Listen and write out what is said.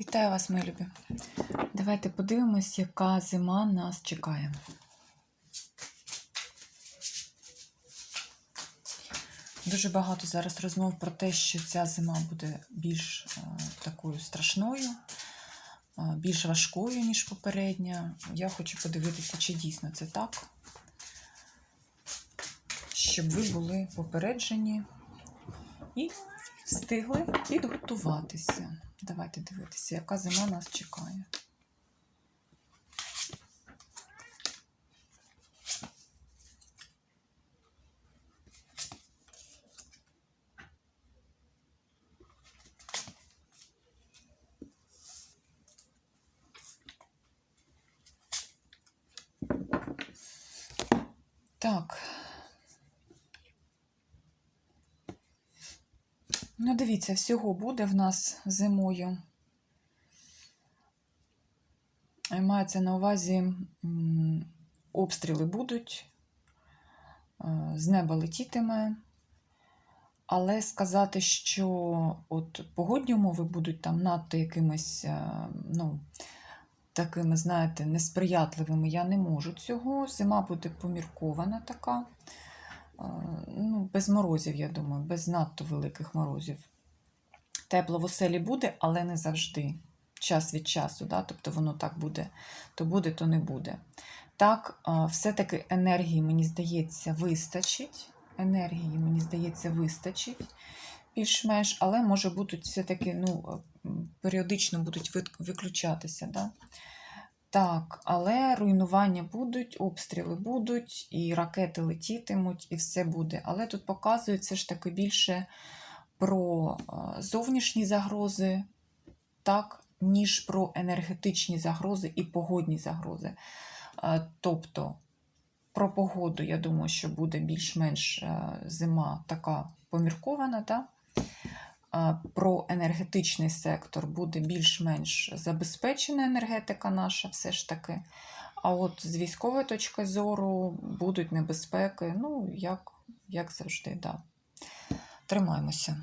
Вітаю вас, мої любі. Давайте подивимось, яка зима нас чекає. Дуже багато зараз розмов про те, що ця зима буде більш е, такою страшною, е, більш важкою, ніж попередня. Я хочу подивитися, чи дійсно це так. Щоб ви були попереджені і встигли підготуватися. Давайте дивитися, яка зима нас чекає. Так. Ну, дивіться, всього буде в нас зимою. Мається на увазі, обстріли будуть, е, з неба летітиме. Але сказати, що от погодні умови будуть там надто якимись, е, ну, такими, знаєте, несприятливими, я не можу цього. Зима буде поміркована така. Ну, без морозів, я думаю, без надто великих морозів. Тепло в оселі буде, але не завжди. Час від часу, да? тобто воно так буде, то буде, то не буде. Так, все-таки енергії, мені здається, вистачить. Енергії, мені здається, вистачить більш-менш, але може будуть все-таки ну, періодично будуть виключатися. Да? Так, але руйнування будуть, обстріли будуть, і ракети летітимуть, і все буде. Але тут показується ж таки більше про е, зовнішні загрози, так, ніж про енергетичні загрози і погодні загрози. Е, Тобто, про погоду, я думаю, що буде більш-менш е, зима така поміркована. Да? Про енергетичний сектор буде більш-менш забезпечена енергетика наша, все ж таки. А от з військової точки зору будуть небезпеки, ну, як, як завжди, да. Тримаємося.